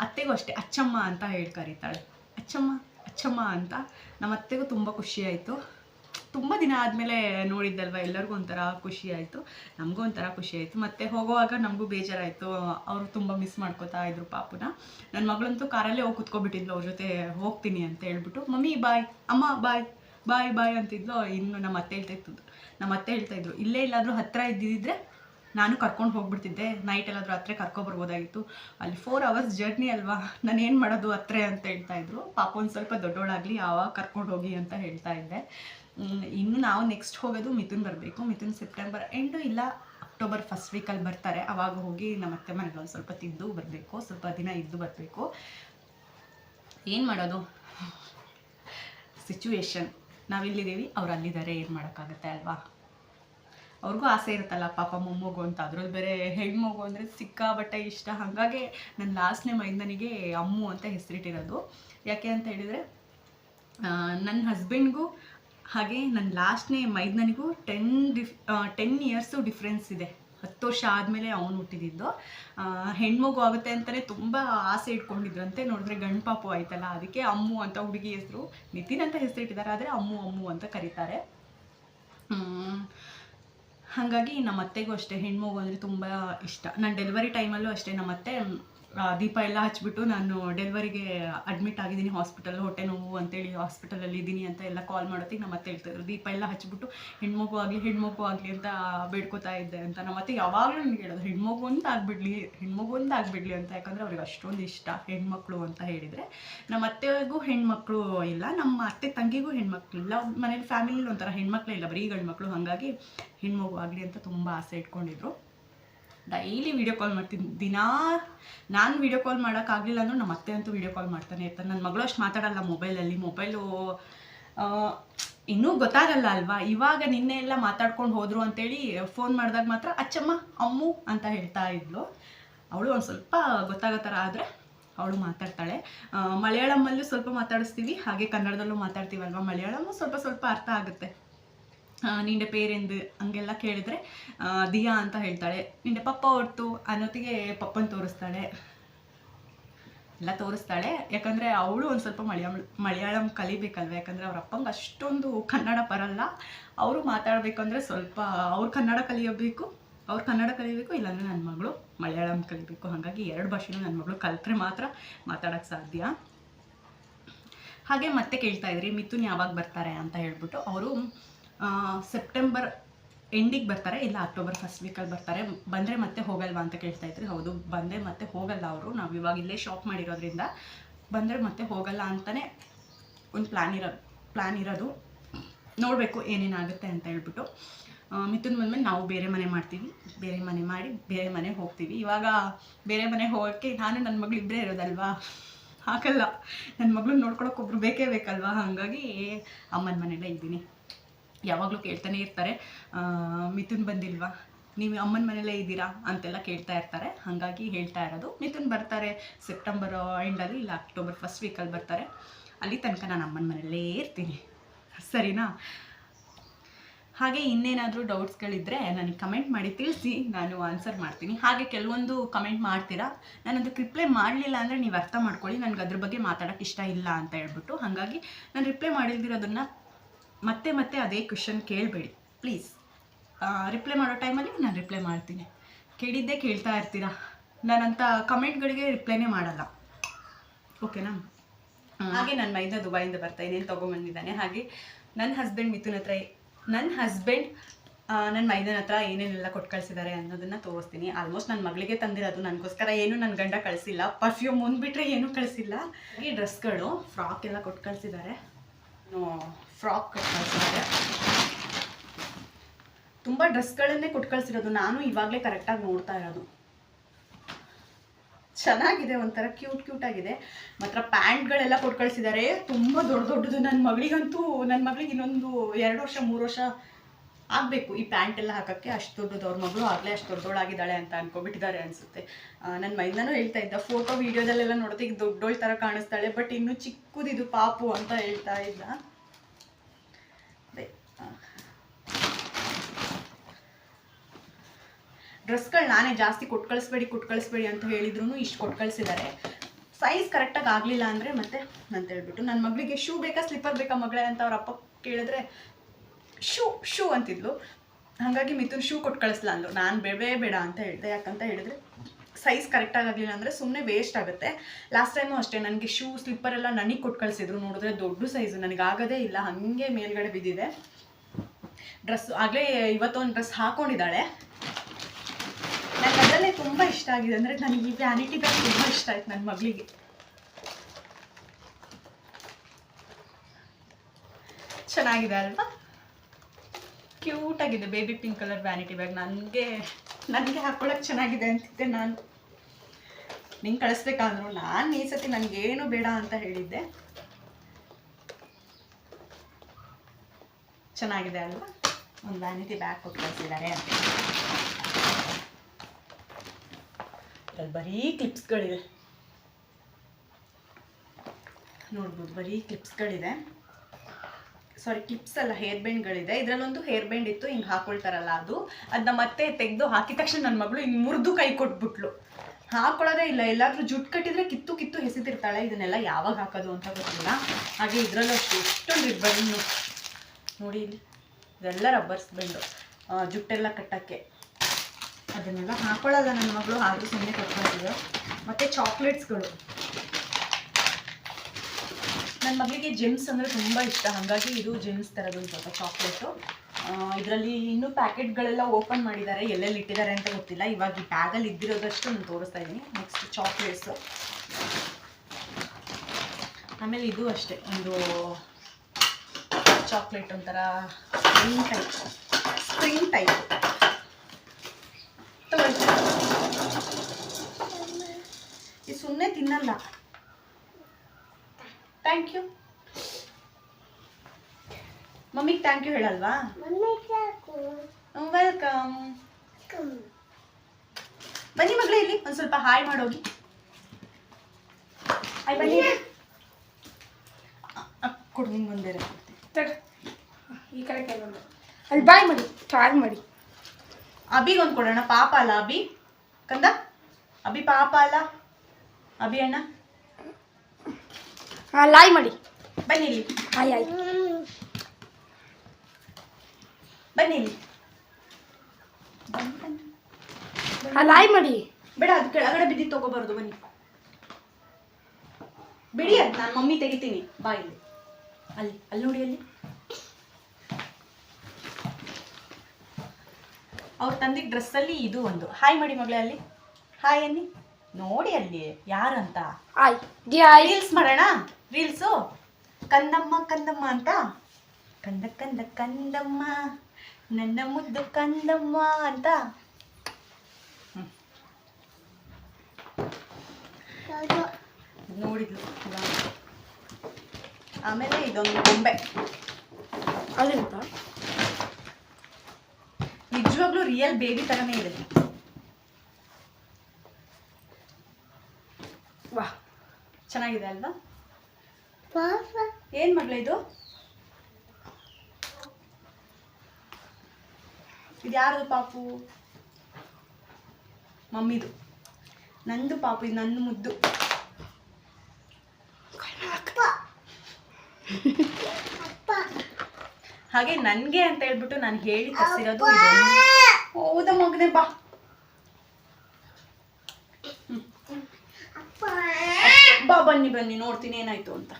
[SPEAKER 1] ಅತ್ತೆಗೂ ಅಷ್ಟೇ, ಅಚ್ಚಮ್ಮ ಅಂತ ಹೇಳಿ ಕರೀತಾಳೆ. ಅಚ್ಚಮ್ಮ ಅಚ್ಚಮ್ಮ ಅಂತ ನಮ್ಮ ಅತ್ತೆಗೂ ತುಂಬ ಖುಷಿಯಾಯಿತು ತುಂಬ ದಿನ ಆದಮೇಲೆ ನೋಡಿದ್ದಲ್ವ, ಎಲ್ಲರಿಗೂ ಒಂಥರ ಖುಷಿ ಆಯಿತು. ನಮಗೂ ಒಂಥರ ಖುಷಿ ಆಯಿತು. ಮತ್ತು ಹೋಗುವಾಗ ನಮಗೂ ಬೇಜಾರಾಯಿತು. ಅವರು ತುಂಬ ಮಿಸ್ ಮಾಡ್ಕೋತಾ ಇದ್ರು ಪಾಪುನ. ನನ್ನ ಮಗಳಂತೂ ಕಾರಲ್ಲೇ ಹೋಗಿ ಕುತ್ಕೊಬಿಟ್ಟಿದ್ಲು, ಅವ್ರ ಜೊತೆ ಹೋಗ್ತೀನಿ ಅಂತ ಹೇಳ್ಬಿಟ್ಟು, ಮಮ್ಮಿ, ಬಾಯ್. ಅಮ್ಮ, ಬಾಯ್. ಬಾಯ್ ಬಾಯ್. ಅಂತಿದ್ಲು. ಇನ್ನು ನಮ್ಮ ಅತ್ತೆ ಹೇಳ್ತಾ ಇತ್ತು ನಮ್ಮ ಅತ್ತೆ ಹೇಳ್ತಾ ಇದ್ರು, ಇಲ್ಲೇ ಇಲ್ಲಾದರೂ ಹತ್ತಿರ ಇದ್ದಿದ್ರೆ ನಾನು ಕರ್ಕೊಂಡು ಹೋಗ್ಬಿಡ್ತಿದ್ದೆ. ನೈಟ್ ಎಲ್ಲಾದರೂ ಹತ್ರ ಕರ್ಕೊಬರ್ಬೋದಾಗಿತ್ತು. ಅಲ್ಲಿ ಫೋರ್ ಅವರ್ಸ್ ಜರ್ನಿ ಅಲ್ವಾ? ನಾನು ಏನು ಮಾಡೋದು ಹತ್ರ ಅಂತ ಹೇಳ್ತಾ ಇದ್ರು. ಪಾಪ ಒಂದು ಸ್ವಲ್ಪ ದೊಡ್ಡೋಳಾಗಲಿ ಆವಾಗ ಕರ್ಕೊಂಡು ಹೋಗಿ ಅಂತ ಹೇಳ್ತಾ ಇದ್ದೆ. ಇನ್ನು ನಾವು ನೆಕ್ಸ್ಟ್ ಹೋಗೋದು ಮಿಥುನ್ ಬರಬೇಕು. ಮಿಥುನ್ ಸೆಪ್ಟೆಂಬರ್ ಎಂಡು ಇಲ್ಲ ಅಕ್ಟೋಬರ್ ಫಸ್ಟ್ ವೀಕಲ್ಲಿ ಬರ್ತಾರೆ. ಅವಾಗ ಹೋಗಿ ನಮ್ಮ ಅತ್ತೆ ಮನೆಗೆ ಒಂದು ಸ್ವಲ್ಪ ತಿದ್ದು ಬರಬೇಕು. ಸ್ವಲ್ಪ ದಿನ ಇದ್ದು ಬರಬೇಕು. ಏನು ಮಾಡೋದು? ಸಿಚುವೇಶನ್ ನಾವಿಲ್ಲಿದ್ದೀವಿ, ಅವ್ರು ಅಲ್ಲಿದ್ದಾರೆ, ಏನು ಮಾಡೋಕ್ಕಾಗತ್ತೆ ಅಲ್ವಾ? ಅವ್ರಿಗೂ ಆಸೆ ಇರುತ್ತಲ್ಲ, ಪಾಪ ಮೊಮ್ಮಗು ಅಂತ. ಅದ್ರಲ್ಲಿ ಬೇರೆ ಹೆಣ್ಮಗು ಅಂದರೆ ಸಿಕ್ಕಾಬಟ್ಟೆ ಇಷ್ಟ. ಹಾಗಾಗಿ ನನ್ನ ಲಾಸ್ಟ್ನೇ ಮೈದನಿಗೆ ಅಮ್ಮು ಅಂತ ಹೆಸರಿಟ್ಟಿರೋದು. ಯಾಕೆ ಅಂತ ಹೇಳಿದರೆ ನನ್ನ ಹಸ್ಬೆಂಡ್ಗೂ ಹಾಗೆ ನನ್ನ ಲಾಸ್ಟ್ನೇ ಮೈದನಿಗೂ ten diff ten years difference ಇದೆ. ಹತ್ತು ವರ್ಷ ಆದಮೇಲೆ ಅವನು ಹುಟ್ಟಿದ್ದು ಹೆಣ್ಮಗು ಆಗುತ್ತೆ ಅಂತಲೇ ತುಂಬ ಆಸೆ ಇಟ್ಕೊಂಡಿದ್ರಂತೆ. ನೋಡಿದ್ರೆ ಗಂಡು ಪಾಪು ಆಯ್ತಲ್ಲ, ಅದಕ್ಕೆ ಅಮ್ಮು ಅಂತ ಹುಡುಗಿ ಹೆಸರು, ನಿತಿನ್ ಅಂತ ಹೆಸರಿಟ್ಟಿದ್ದಾರೆ. ಆದರೆ ಅಮ್ಮು ಅಮ್ಮು ಅಂತ ಕರೀತಾರೆ. ಹಾಗಾಗಿ ನಮ್ಮ ಅತ್ತೆಗೂ ಅಷ್ಟೇ ಹೆಣ್ಮಗು ಅಂದರೆ ತುಂಬ ಇಷ್ಟ. ನಾನು ಡೆಲಿವರಿ ಟೈಮಲ್ಲೂ ಅಷ್ಟೇ ನಮ್ಮ ಅತ್ತೆ ದೀಪ ಎಲ್ಲ ಹಚ್ಬಿಟ್ಟು ನಾನು ಡೆಲಿವರಿಗೆ ಅಡ್ಮಿಟ್ ಆಗಿದ್ದೀನಿ ಹಾಸ್ಪಿಟಲ್, ಹೊಟ್ಟೆ ನೋವು ಅಂತೇಳಿ ಹಾಸ್ಪಿಟಲಲ್ಲಿ ಇದ್ದೀನಿ ಅಂತ ಎಲ್ಲ ಕಾಲ್ ಮಾಡೋತ್ತಿಗೆ ನಮ್ಮ ಅತ್ತೆ ಹೇಳ್ತಾಯಿದ್ರು ದೀಪ ಎಲ್ಲ ಹಚ್ಬಿಟ್ಟು ಹೆಣ್ಮಗು ಆಗಲಿ ಹೆಣ್ಮಗು ಆಗಲಿ ಅಂತ ಬೇಡ್ಕೋತಾ ಇದ್ದೆ ಅಂತ. ನಮ್ಮ ಅತ್ತೆ ಯಾವಾಗಲೂ ನನಗೆ ಹೇಳೋದು, ಹೆಣ್ಮಗು ಅಂತ ಆಗಿಬಿಡ್ಲಿ, ಹೆಣ್ಮಗು ಅಂತ ಆಗಿಬಿಡ್ಲಿ ಅಂತ. ಯಾಕಂದರೆ ಅವ್ರಿಗೆ ಅಷ್ಟೊಂದು ಇಷ್ಟ ಹೆಣ್ಮಕ್ಳು ಅಂತ ಹೇಳಿದರೆ. ನಮ್ಮ ಅತ್ತೆಗೂ ಹೆಣ್ಮಕ್ಳು ಇಲ್ಲ, ನಮ್ಮ ಅತ್ತೆ ತಂಗಿಗೂ ಹೆಣ್ಮಕ್ಳು ಇಲ್ಲ. ಮನೇಲಿ ಫ್ಯಾಮಿಲಿಲಿ ಒಂಥರ ಹೆಣ್ಮಕ್ಳೇ ಇಲ್ಲ, ಬರೀ ಗಂಡು ಮಕ್ಕಳು ಹಾಗಾಗಿ ಹೆಣ್ಮಗು ಆಗಲಿ ಅಂತ ತುಂಬ ಆಸೆ ಇಟ್ಕೊಂಡಿದ್ರು. ಡೈಲಿ ವಿಡಿಯೋ ಕಾಲ್ ಮಾಡ್ತೀನಿ. ದಿನಾ ನಾನು ವಿಡಿಯೋ ಕಾಲ್ ಮಾಡೋಕ್ಕಾಗಲಿಲ್ಲ ಅಂದರೂ ನಮ್ಮ ಅತ್ತೆ ಅಂತೂ ವಿಡಿಯೋ ಕಾಲ್ ಮಾಡ್ತಾನೆ ಇರ್ತಾನೆ. ನನ್ನ ಮಗಳು ಅಷ್ಟು ಮಾತಾಡಲ್ಲ ಮೊಬೈಲಲ್ಲಿ ಮೊಬೈಲು ಇನ್ನೂ ಗೊತ್ತಾಗಲ್ಲ ಅಲ್ವಾ? ಇವಾಗ ನಿನ್ನೆ ಎಲ್ಲ ಮಾತಾಡ್ಕೊಂಡು ಹೋದ್ರು ಅಂತೇಳಿ ಫೋನ್ ಮಾಡಿದಾಗ ಮಾತ್ರ, ಅಚ್ಚಮ್ಮ, ಅಮ್ಮು ಅಂತ ಹೇಳ್ತಾ ಇದ್ಲು. ಅವಳು ಒಂದು ಸ್ವಲ್ಪ ಗೊತ್ತಾಗೋ ಥರ ಆದರೆ ಅವಳು ಮಾತಾಡ್ತಾಳೆ. ಮಲಯಾಳಮಲ್ಲೂ ಸ್ವಲ್ಪ ಮಾತಾಡಿಸ್ತೀವಿ. ಹಾಗೆ ಕನ್ನಡದಲ್ಲೂ ಮಾತಾಡ್ತೀವಲ್ವ? ಮಲಯಾಳಮು ಸ್ವಲ್ಪ ಸ್ವಲ್ಪ ಅರ್ಥ ಆಗುತ್ತೆ. ನಿಂಡೆ ಪೇರೆಂದು ಹಂಗೆಲ್ಲ ಕೇಳಿದ್ರೆ ದಿಯಾ ಅಂತ ಹೇಳ್ತಾಳೆ. ನಿಂಡೆ ಪಪ್ಪ ಹೊರ್ತು ಅನ್ನೊತ್ತಿಗೆ ಪಪ್ಪನ ತೋರಿಸ್ತಾಳೆ. ಎಲ್ಲ ತೋರಿಸ್ತಾಳೆ. ಯಾಕಂದರೆ ಅವಳು ಒಂದು ಸ್ವಲ್ಪ ಮಲಯಾಳಂ ಮಲಯಾಳಂ ಕಲಿಬೇಕಲ್ವ? ಯಾಕಂದರೆ ಅವ್ರ ಅಪ್ಪಂಗೆ ಅಷ್ಟೊಂದು ಕನ್ನಡ ಬರಲ್ಲ. ಅವರು ಮಾತಾಡಬೇಕಂದ್ರೆ ಸ್ವಲ್ಪ ಅವ್ರು ಕನ್ನಡ ಕಲಿಯಬೇಕು. ಅವ್ರು ಕನ್ನಡ ಕಲಿಬೇಕು, ಇಲ್ಲಾಂದರೆ ನನ್ನ ಮಗಳು ಮಲಯಾಳಂ ಕಲಿಬೇಕು. ಹಾಗಾಗಿ ಎರಡು ಭಾಷೆನೂ ನನ್ನ ಮಗಳು ಕಲಿತ್ರೆ ಮಾತ್ರ ಮಾತಾಡೋಕ್ಕೆ ಸಾಧ್ಯ. ಹಾಗೆ ಮತ್ತೆ ಕೇಳ್ತಾ ಇದ್ರಿ, ಮಿಥುನ್ ಯಾವಾಗ ಬರ್ತಾರೆ ಅಂತ ಹೇಳ್ಬಿಟ್ಟು. ಅವರು ಸೆಪ್ಟೆಂಬರ್ ಎಂಡಿಗೆ ಬರ್ತಾರೆ, ಇಲ್ಲ ಅಕ್ಟೋಬರ್ ಫಸ್ಟ್ ವೀಕಲ್ಲಿ ಬರ್ತಾರೆ. ಬಂದರೆ ಮತ್ತೆ ಹೋಗಲ್ವಾ ಅಂತ ಕೇಳ್ತಾ ಇದ್ರಿ? ಹೌದು, ಬಂದರೆ ಮತ್ತೆ ಹೋಗಲ್ಲ ಅವರು. ನಾವು ಇವಾಗ ಇಲ್ಲೇ ಶಾಪ್ ಮಾಡಿರೋದ್ರಿಂದ ಬಂದರೆ ಮತ್ತೆ ಹೋಗಲ್ಲ ಅಂತಲೇ ಒಂದು ಪ್ಲ್ಯಾನ್ ಇರೋ ಪ್ಲ್ಯಾನ್ ಇರೋದು. ನೋಡಬೇಕು ಏನೇನಾಗುತ್ತೆ ಅಂತ ಹೇಳ್ಬಿಟ್ಟು. ಮಿಥುನ್ ಬಂದಮೇಲೆ ನಾವು ಬೇರೆ ಮನೆ ಮಾಡ್ತೀವಿ. ಬೇರೆ ಮನೆ ಮಾಡಿ, ಬೇರೆ ಮನೆ ಹೋಗ್ತೀವಿ. ಇವಾಗ ಬೇರೆ ಮನೆ ಹೋಗೋಕ್ಕೆ ನಾನು ನನ್ನ ಮಗಳು ಇಬ್ಬರೇ ಇರೋದಲ್ವಾ? ಹಾಕಲ್ಲ ನನ್ನ ಮಗಳನ್ನ ನೋಡ್ಕೊಳಕ್ಕೆ ಒಬ್ರು ಬೇಕೇ ಬೇಕಲ್ವಾ? ಹಾಗಾಗಿ ಅಮ್ಮನ ಮನೆಯಲ್ಲೇ ಇದ್ದೀನಿ. ಯಾವಾಗಲೂ ಕೇಳ್ತಾನೆ ಇರ್ತಾರೆ. ಮಿಥುನ್ ಬಂದಿಲ್ವಾ? ನೀವು ಅಮ್ಮನ ಮನೆಯಲ್ಲೇ ಇದ್ದೀರಾ? ಅಂತೆಲ್ಲ ಕೇಳ್ತಾ ಇರ್ತಾರೆ. ಹಾಗಾಗಿ ಹೇಳ್ತಾ ಇರೋದು, ಮಿಥುನ್ ಬರ್ತಾರೆ. ಸೆಪ್ಟೆಂಬರ್ ಎಂಡಲ್ಲಿ ಇಲ್ಲ ಅಕ್ಟೋಬರ್ ಫಸ್ಟ್ ವೀಕಲ್ಲಿ ಬರ್ತಾರೆ. ಅಲ್ಲಿ ತನಕ ನಾನು ಅಮ್ಮನ ಮನೆಯಲ್ಲೇ ಇರ್ತೀನಿ. ಸರಿನಾ? ಹಾಗೆ ಇನ್ನೇನಾದರೂ ಡೌಟ್ಸ್ಗಳಿದ್ದರೆ ನನಗೆ ಕಮೆಂಟ್ ಮಾಡಿ, ತಿಳಿಸಿ. ನಾನು ಆನ್ಸರ್ ಮಾಡ್ತೀನಿ. ಹಾಗೆ ಕೆಲವೊಂದು ಕಮೆಂಟ್ ಮಾಡ್ತೀರಾ? ನಾನು ಅದಕ್ಕೆ ರಿಪ್ಲೈ ಮಾಡಲಿಲ್ಲ ಅಂದರೆ ನೀವು ಅರ್ಥ ಮಾಡ್ಕೊಳ್ಳಿ. ನನಗೆ ಅದ್ರ ಬಗ್ಗೆ ಮಾತಾಡೋಕ್ಕೆ ಇಷ್ಟ ಇಲ್ಲ ಅಂತ ಹೇಳ್ಬಿಟ್ಟು. ಹಾಗಾಗಿ ನಾನು ರಿಪ್ಲೈ ಮಾಡಿಲ್ದಿರೋದನ್ನು ಮತ್ತೆ ಮತ್ತೆ ಅದೇ ಕ್ವಶನ್ ಕೇಳಬೇಡಿ. ಪ್ಲೀಸ್ ರಿಪ್ಲೈ ಮಾಡೋ ಟೈಮಲ್ಲಿ ನಾನು ರಿಪ್ಲೈ ಮಾಡ್ತೀನಿ. ಕೇಳಿದ್ದೇ ಕೇಳ್ತಾ ಇರ್ತೀರಾ? ನಾನಂಥ ಕಮೆಂಟ್ಗಳಿಗೆ ರಿಪ್ಲೈನೇ ಮಾಡಲ್ಲ. ಓಕೆನಾ ಹಾಗೆ ನನ್ನ ಮೈದ ದುಬೈಯಿಂದ ಬರ್ತಾ ಇನ್ನೇನು ತೊಗೊಂಬಂದಿದ್ದಾನೆ? ಹಾಗೆ ನನ್ನ ಹಸ್ಬೆಂಡ್ ಮಿಥುನ್ ಹತ್ರ ನನ್ನ ಹಸ್ಬೆಂಡ್ ನನ್ನ ಮೈದನ ಹತ್ರ ಏನೇನೆಲ್ಲ ಕೊಟ್ಟು ಕಳಿಸಿದ್ದಾರೆ ಅನ್ನೋದನ್ನ ತೋರಿಸ್ತೀನಿ. ಆಲ್ಮೋಸ್ಟ್ ನನ್ನ ಮಗಳಿಗೆ ತಂದಿರೋದು. ನನಗೋಸ್ಕರ ಏನು ನನ್ನ ಗಂಡ ಕಳಿಸಿಲ್ಲ. ಪರ್ಫ್ಯೂಮ್ ಮುಂದ್ಬಿಟ್ರೆ ಏನೂ ಕಳಿಸಿಲ್ಲ. ಈ ಡ್ರೆಸ್ಗಳು ಫ್ರಾಕ್ ಎಲ್ಲ ಕೊಟ್ಟು ಕಳಿಸಿದ್ದಾರೆ ಫ್ರಾಕ್ ಕಳಿಸಿದ್ದಾರೆ ತುಂಬ ಡ್ರೆಸ್ಗಳನ್ನೇ ಕೊಟ್ಟು ಕಳಿಸಿರೋದು ನಾನು ಇವಾಗಲೇ ಕರೆಕ್ಟಾಗಿ ನೋಡ್ತಾ ಇರೋದು. ಚೆನ್ನಾಗಿದೆ ಒಂಥರ, ಕ್ಯೂಟ್ ಕ್ಯೂಟ್ ಆಗಿದೆ. ಮಾತ್ರ ಪ್ಯಾಂಟ್ಗಳೆಲ್ಲ ಕೊಟ್ಟು ಕಳಿಸಿದ್ದಾರೆ ತುಂಬ ದೊಡ್ಡ ದೊಡ್ಡದು. ನನ್ನ ಮಗಳಿಗಂತೂ ನನ್ನ ಮಗಳಿಗೆ ಇನ್ನೊಂದು ಎರಡು ವರ್ಷ, ಮೂರು ವರ್ಷ ಆಗಬೇಕು. ಈ ಪ್ಯಾಂಟ್ ಎಲ್ಲ ಹಾಕೋಕ್ಕೆ ಅಷ್ಟು ದೊಡ್ಡದು. ಅವ್ರ ಮಗಳು ಆಗಲೇ ಅಷ್ಟು ದೊಡ್ಡೋಳಾಗಿದ್ದಾಳೆ ಅಂತ ಅನ್ಕೊಬಿಟ್ಟಿದ್ದಾರೆ ಅನಿಸುತ್ತೆ. ನನ್ನ ಮೈದಾನು ಹೇಳ್ತಾ ಇದ್ದ. ಫೋಟೋ, ವೀಡಿಯೋದಲ್ಲೆಲ್ಲ ನೋಡ್ದೆ ಈಗ ದೊಡ್ಡೋಳ್ ಥರ ಕಾಣಿಸ್ತಾಳೆ. ಬಟ್ ಇನ್ನೂ ಚಿಕ್ಕದಿದು ಪಾಪು ಅಂತ ಹೇಳ್ತಾ ಇದ್ದ ಅದೇ, ಆ. ಡ್ರೆಸ್ಗಳು ನಾನೇ ಜಾಸ್ತಿ ಕೊಟ್ಟು ಕಳಿಸ್ಬೇಡಿ ಕೊಟ್ಟು ಕಳಿಸ್ಬೇಡಿ ಅಂತ ಹೇಳಿದ್ರು ಇಷ್ಟು ಕೊಟ್ಟು ಕಳಿಸಿದ್ದಾರೆ ಸೈಜ್ ಕರೆಕ್ಟಾಗಿ ಆಗಲಿಲ್ಲ ಅಂದರೆ ಮತ್ತೆ ಅಂತ ಹೇಳ್ಬಿಟ್ಟು ನನ್ನ ಮಗಳಿಗೆ ಶೂ ಬೇಕಾ ಸ್ಲಿಪ್ಪರ್ ಬೇಕಾ ಮಗಳೇ ಅಂತ ಅವ್ರ ಅಪ್ಪ ಕೇಳಿದ್ರೆ ಶೂ ಶೂ ಅಂತಿದ್ಲು. ಹಾಗಾಗಿ ಮಿಥುನ್ ಶೂ ಕೊಟ್ಟು ಕಳಿಸ್ಲ ಅಂದ್ಲು. ನಾನು ಬೇಡವೇ ಬೇಡ ಅಂತ ಹೇಳಿದೆ. ಯಾಕಂತ ಹೇಳಿದ್ರೆ ಸೈಜ್ ಕರೆಕ್ಟಾಗಿ ಆಗಲಿಲ್ಲ ಅಂದರೆ ಸುಮ್ಮನೆ ವೇಸ್ಟ್ ಆಗುತ್ತೆ. ಲಾಸ್ಟ್ ಟೈಮು ಅಷ್ಟೇ, ನನಗೆ ಶೂ ಸ್ಲಿಪ್ಪರ್ ಎಲ್ಲ ನನಗೆ ಕೊಟ್ಟು ಕಳಿಸಿದ್ರು ನೋಡಿದ್ರೆ ದೊಡ್ಡ ಸೈಜು ನನಗೆ ಆಗೋದೇ ಇಲ್ಲ. ಹಾಗೆ ಮೇಲ್ಗಡೆ ಬಿದ್ದಿದೆ. ಡ್ರೆಸ್ ಆಗಲೇ ಇವತ್ತೊಂದು ಡ್ರೆಸ್ ಹಾಕೊಂಡಿದ್ದಾಳೆ. ಅದರಲ್ಲೇ ತುಂಬ ಇಷ್ಟ ಆಗಿದೆ. ಅಂದರೆ ನನಗೆ ಈ ವ್ಯಾನಿಟಿ ಬ್ಯಾಗ್ ತುಂಬ ಇಷ್ಟ ಆಯ್ತು ನನ್ನ ಮಗಳಿಗೆ. ಚೆನ್ನಾಗಿದೆ ಅಲ್ವಾ? ಕ್ಯೂಟ್ ಆಗಿದೆ baby pink colour vanity bag ನನಗೆ ನನಗೆ ಹಾಕೊಳ್ಳೋಕೆ ಚೆನ್ನಾಗಿದೆ ಅಂತಿದ್ದೆ ನಾನು. ನಿಂಗೆ ಕಳಿಸ್ಬೇಕಾದ್ರು ನಾನು ಈ ಸತಿ ನನಗೇನು ಬೇಡ ಅಂತ ಹೇಳಿದ್ದೆ. ಚೆನ್ನಾಗಿದೆ ಅಲ್ವಾ? ಒಂದು ವ್ಯಾನಿಟಿ ಬ್ಯಾಗ್ ಕೊಟ್ಟು ಕಳಿಸಿದ್ದಾರೆ ಅಂತ. ಇದ್ರಲ್ಲಿ ಬರೀ ಕ್ಲಿಪ್ಸ್ಗಳಿದೆ ನೋಡ್ಬೋದು, ಬರೀ ಕ್ಲಿಪ್ಸ್ಗಳಿದೆ ಸಾರಿ ಕ್ಲಿಪ್ಸ್ ಅಲ್ಲ ಹೇರ್ ಬ್ಯಾಂಡ್ಗಳಿದೆ ಇದರಲ್ಲೊಂದು ಹೇರ್ ಬ್ಯಾಂಡ್ ಇತ್ತು, ಹಿಂಗೆ ಹಾಕೊಳ್ತಾರಲ್ಲ ಅದು. ಅದನ್ನ ಮತ್ತೆ ತೆಗೆದು ಹಾಕಿದ ತಕ್ಷಣ ನನ್ನ ಮಗಳು ಹಿಂಗೆ ಮುರಿದು ಕೈ ಕೊಟ್ಬಿಟ್ಲು. ಹಾಕೊಳ್ಳೋದೇ ಇಲ್ಲ, ಎಲ್ಲಾದರೂ ಜುಟ್ಟು ಕಟ್ಟಿದ್ರೆ ಕಿತ್ತು ಕಿತ್ತು ಹೆಸಿತಿರ್ತಾಳೆ. ಇದನ್ನೆಲ್ಲ ಯಾವಾಗ ಹಾಕೋದು ಅಂತ ಗೊತ್ತಿಲ್ಲ. ಹಾಗೆ ಇದರಲ್ಲೂ ಅಷ್ಟು ಎಷ್ಟೊಂದು ರಿಬ್ಬನ್ನು ನೋಡಿ ಇಲ್ಲಿ, ಇದೆಲ್ಲ ರಬ್ಬರ್ಸ್ ಬೆಂಡು ಜುಟ್ಟೆಲ್ಲ ಕಟ್ಟಕ್ಕೆ. ಅದನ್ನೆಲ್ಲ ಹಾಕೊಳ್ಳಲ್ಲ ನನ್ನ ಮಗಳು, ಆದರೂ ಸುಮ್ಮನೆ ಕೊಟ್ಕೊಂಡಿದ್ರು ಮತ್ತು ಚಾಕ್ಲೇಟ್ಸ್ಗಳು ನನ್ನ ಮಗಳಿಗೆ ಜೆಮ್ಸ್ ಅಂದರೆ ತುಂಬ ಇಷ್ಟ. ಹಾಗಾಗಿ ಇದು ಜೆಮ್ಸ್ ಥರದ್ದು ಸ್ವಲ್ಪ ಚಾಕ್ಲೇಟು ಇದರಲ್ಲಿ ಇನ್ನೂ ಪ್ಯಾಕೆಟ್ಗಳೆಲ್ಲ ಓಪನ್ ಮಾಡಿದ್ದಾರೆ. ಎಲ್ಲೆಲ್ಲಿ ಇಟ್ಟಿದ್ದಾರೆ ಅಂತ ಗೊತ್ತಿಲ್ಲ. ಇವಾಗ ಈ ಬ್ಯಾಗಲ್ಲಿ ಇದ್ದಿರೋದಷ್ಟು ನಾನು ತೋರಿಸ್ತಾ ಇದ್ದೀನಿ. ನೆಕ್ಸ್ಟ್ ಚಾಕ್ಲೇಟ್ಸು ಆಮೇಲೆ ಇದು ಅಷ್ಟೇ. ಒಂದು ಚಾಕ್ಲೇಟ್ ಒಂಥರ ಸ್ಪ್ರಿಂಗ್ ಟೈಪ್ ಸ್ಪ್ರಿಂಗ್ ಟೈಪ್ ಈ ಸುಮ್ಮನೆ ತಿನ್ನಲ್ಲ. ಥ್ಯಾಂಕ್ ಯು ಮಮ್ಮಿಗೆ ಥ್ಯಾಂಕ್ ಯು ಹೇಳಲ್ವಾ? ವೆಲ್ಕಮ್ ಬನ್ನಿ ಮಗಳೇ ಇಲ್ಲಿ ಒಂದು ಸ್ವಲ್ಪ ಹಾಯ್ ಮಾಡೋಗಿ. ಹಾಯ್ ಬನ್ನಿ. ಕೊಡು ನಿಂಗೆ ಒಂದು ಬೇರೆ
[SPEAKER 2] ಈ ಕಡೆ ಕೆಲವೊಂದು ಅಲ್ಲಿ ಬಾಯ್ ಮಾಡಿ ಟ್ರಾಯ್ ಮಾಡಿ.
[SPEAKER 1] ಅಭಿಗೊಂದು ಕೊಡೋಣ ಪಾಪ ಅಲ್ಲ ಅಭಿ ಕಂದ? ಅಭಿ ಪಾಪ ಅಲ್ಲ? ಅಭಿ ಅಣ್ಣ?
[SPEAKER 2] ಹಾಂ ಲಾಯ್ ಮಾಡಿ.
[SPEAKER 1] ಬನ್ನಿ ಇಲ್ಲಿ.
[SPEAKER 2] ಆಯ್ ಆಯ್.
[SPEAKER 1] ಬನ್ನಿ ಇಲ್ಲಿ.
[SPEAKER 2] ಲಾಯ್ ಮಾಡಿ.
[SPEAKER 1] ಬೇಡ ಅದು ಕೆಳಗಡೆ ಬಿದ್ದಿ ತಗೋಬಾರ್ದು ಬನ್ನಿ. ಬಿಡಿ ಅದು ನಾನು ಮಮ್ಮಿ ತೆಗಿತೀನಿ. ಬಾಯಿ ಇಲ್ಲಿ. ಅಲ್ಲಿ ಅಲ್ಲಿ ನೋಡಿ ಅಲ್ಲಿ. ಅವ್ರು ತಂದಿದ್ದ ಡ್ರೆಸ್ಸಲ್ಲಿ ಇದು ಒಂದು. ಹಾಯ್ ಮಾಡಿ ಮಗಳೇ ಅಲ್ಲಿ. ಹಾಯ್ ಅನ್ನಿ ನೋಡಿ ಅಲ್ಲಿ ಯಾರಂತ? ರೀಲ್ಸ್ ಮಾಡೋಣ? ರೀಲ್ಸು? ಕಂದಮ್ಮ ಕಂದಮ್ಮ ಅಂತ? ಕಂದ ಕಂದ ಕಂದಮ್ಮ. ನನ್ನ ಮುದ್ದು ಕಂದಮ್ಮ ಅಂತ. ನೋಡಿದ್ಲು. ಆಮೇಲೆ ಇದೊಂದು ಗೊಂಬೆ.
[SPEAKER 2] ಅದೆಂತ?
[SPEAKER 1] ನಿಜವಾಗ್ಲೂ ರಿಯಲ್ ಬೇಬಿ ತರನೇ ಇದೆ. ಚೆನ್ನಾಗಿದೆ ಅಲ್ವಾ? ಏನ್ ಮಗಳ ಇದು? ಇದು ಯಾರ್ದು ಪಾಪು? ಮಮ್ಮಿದು. ನಂದು ಪಾಪು ಇದು ನನ್ನ ಮುದ್ದು. ಹಾಗೆ ನನಗೆ ಅಂತ ಹೇಳ್ಬಿಟ್ಟು ನಾನು ಹೇಳಿ ತರಿಸಿರೋದು ಹೌದಾ ಮಗನೇ ಬಾ ಹ್ಮ್. ಬಾ ಬನ್ನಿ ಬನ್ನಿ ನೋಡ್ತೀನಿ ಏನಾಯ್ತು ಅಂತ.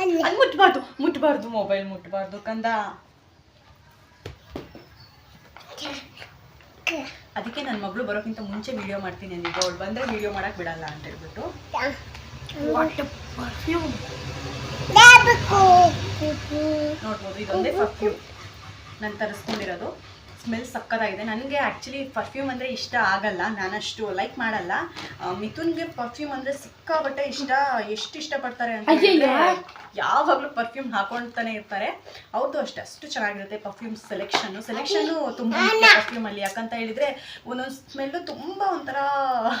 [SPEAKER 1] ಅದು ಮುಟ್ಬಾರ್ದು ಮುಟ್ಬಾರ್ದು ಮೊಬೈಲ್ ಮುಟ್ಬಾರ್ದು ಕಂದ. ಅದಕ್ಕೆ ನನ್ನ ಮಗಳು ಬರೋಕ್ಕಿಂತ ಮುಂಚೆ ವಿಡಿಯೋ ಮಾಡ್ತೀನಿ ಅಂದಿದ್ದು. ಅವಳು ಬಂದರೆ ವಿಡಿಯೋ ಮಾಡಕ್ಕೆ ಬಿಡಲ್ಲ ಅಂತ ಹೇಳ್ಬಿಟ್ಟು. ನೋಡ್ಬೋದು ಇದೊಂದೇ ಪರ್ಫ್ಯೂಮ್ ನಾನು ತರಿಸ್ಕೊಂಡಿರೋದು. ಸ್ಮೆಲ್ ಸಕ್ಕತ್ತಾಗಿದೆ ನನಗೆ ಆ್ಯಕ್ಚುಲಿ ಪರ್ಫ್ಯೂಮ್ ಅಂದರೆ ಇಷ್ಟ ಆಗಲ್ಲ. ನಾನಷ್ಟು ಲೈಕ್ ಮಾಡಲ್ಲ. ಮಿಥುನ್ಗೆ ಪರ್ಫ್ಯೂಮ್ ಅಂದರೆ ಸಿಕ್ಕಾಬಟ್ಟೆ ಇಷ್ಟ. ಎಷ್ಟು ಇಷ್ಟಪಡ್ತಾರೆ ಅಂತ ಯಾವಾಗಲೂ ಪರ್ಫ್ಯೂಮ್ ಹಾಕೊಳ್ತಾನೆ ಇರ್ತಾರೆ. ಅವ್ರದ್ದು ಅಷ್ಟೇ ಅಷ್ಟು ಚೆನ್ನಾಗಿರುತ್ತೆ ಪರ್ಫ್ಯೂಮ್ ಸೆಲೆಕ್ಷನ್ನು ಸೆಲೆಕ್ಷನ್ನು ತುಂಬ ಪರ್ಫ್ಯೂಮಲ್ಲಿ ಯಾಕಂತ ಹೇಳಿದರೆ ಒಂದೊಂದು ಸ್ಮೆಲ್ಲು ತುಂಬ ಒಂಥರ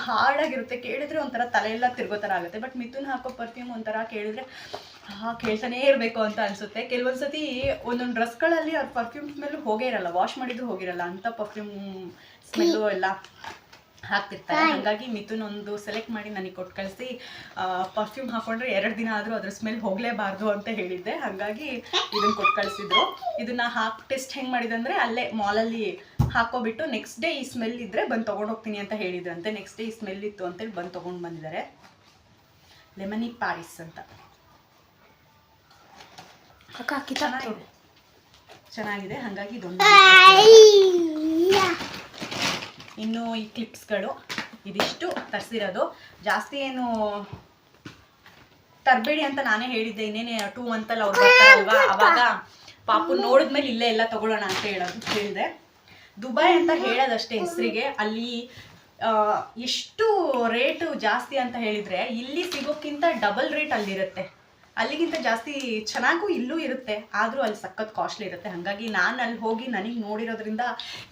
[SPEAKER 1] ಹಾರ್ಡಾಗಿರುತ್ತೆ ಕೇಳಿದ್ರೆ ಒಂಥರ ತಲೆಯೆಲ್ಲ ಎಲ್ಲ ತಿರ್ಗೋ ಥರ ಆಗುತ್ತೆ. ಬಟ್ ಮಿಥುನ್ ಹಾಕೋ ಪರ್ಫ್ಯೂಮ್ ಒಂಥರ ಕೇಳಿದ್ರೆ ಕೇಳ್ತಾನೇ ಇರಬೇಕು ಅಂತ ಅನ್ಸುತ್ತೆ. ಕೆಲವೊಂದು ಸತಿ ಒಂದೊಂದು ಡ್ರೆಸ್ಗಳಲ್ಲಿ ಅವ್ರ ಪರ್ಫ್ಯೂಮ್ ಸ್ಮೆಲ್ಲು ಹೋಗೇ ಇರಲ್ಲ. ವಾಶ್ ಮಾಡಿದ್ರು ಹೋಗಿರಲ್ಲ ಅಂತ ಪರ್ಫ್ಯೂಮ್ ಸ್ಮೆಲ್ಲು ಎಲ್ಲ ಹಾಕ್ತಿರ್ತಾರೆ. ಹಾಗಾಗಿ ಮಿಥುನ್ ಒಂದು ಸೆಲೆಕ್ಟ್ ಮಾಡಿ ನನಗೆ ಕೊಟ್ಟು ಕಳಿಸಿ. ಪರ್ಫ್ಯೂಮ್ ಹಾಕೊಂಡ್ರೆ ಎರಡು ದಿನ ಆದರೂ ಅದ್ರ ಸ್ಮೆಲ್ ಹೋಗಲೇಬಾರ್ದು ಅಂತ ಹೇಳಿದ್ದೆ. ಹಾಗಾಗಿ ಇದನ್ನ ಕೊಟ್ಟು ಕಳಿಸಿದ್ರು. ಇದನ್ನ ಹಾಕಿ ಟೆಸ್ಟ್ ಹೆಂಗೆ ಮಾಡಿದಂದ್ರೆ ಅಲ್ಲೇ ಮಾಲಲ್ಲಿ ಹಾಕೋಬಿಟ್ಟು ನೆಕ್ಸ್ಟ್ ಡೇ ಈ ಸ್ಮೆಲ್ ಇದ್ದರೆ ಬಂದು ತೊಗೊಂಡು ಹೋಗ್ತೀನಿ ಅಂತ ಹೇಳಿದ್ರಂತೆ. ನೆಕ್ಸ್ಟ್ ಡೇ ಈ ಸ್ಮೆಲ್ ಇತ್ತು ಅಂತೇಳಿ ಬಂದು ತೊಗೊಂಡು ಬಂದಿದ್ದಾರೆ. ಲೆಮನಿ ಪ್ಯಾರಿಸ್ ಅಂತ.
[SPEAKER 2] ಅಕ್ಕ ಕಿತಾಕ್ತು
[SPEAKER 1] ಚೆನ್ನಾಗಿದೆ. ಚೆನ್ನಾಗಿದೆ ಹಾಗಾಗಿ ಇದೊಂದು ಇನ್ನು ಈ ಕ್ಲಿಪ್ಸ್ಗಳು ಇದಿಷ್ಟು ತರಿಸಿರೋದು. ಜಾಸ್ತಿ ಏನು ತರಬೇಡಿ ಅಂತ ನಾನೇ ಹೇಳಿದ್ದೆ. ಇನ್ನೇನೆ ಟೂ ಮಂತಲ್ಲಿ ಅವ್ರು ಬರ್ತಾರಲ್ವಾ? ಅವಾಗ ಪಾಪು ನೋಡಿದ್ಮೇಲೆ ಇಲ್ಲೇ ಎಲ್ಲ ತಗೊಳ್ಳೋಣ ಅಂತ ಹೇಳೋದು ಹೇಳಿದೆ. ದುಬೈ ಅಂತ ಹೇಳೋದಷ್ಟೇ ಹೆಸರಿಗೆ. ಅಲ್ಲಿ ಎಷ್ಟು ರೇಟು ಜಾಸ್ತಿ ಅಂತ ಹೇಳಿದರೆ ಇಲ್ಲಿ ಸಿಗೋಕ್ಕಿಂತ ಡಬಲ್ ರೇಟ್ ಅಲ್ಲಿರುತ್ತೆ. ಅಲ್ಲಿಗಿಂತ ಜಾಸ್ತಿ ಚೆನ್ನಾಗೂ ಇಲ್ಲೂ ಇರುತ್ತೆ. ಆದರೂ ಅಲ್ಲಿ ಸಖತ್ ಕಾಸ್ಟ್ಲಿ ಇರುತ್ತೆ. ಹಾಗಾಗಿ ನಾನು ಅಲ್ಲಿ ಹೋಗಿ ನನಗೆ ನೋಡಿರೋದ್ರಿಂದ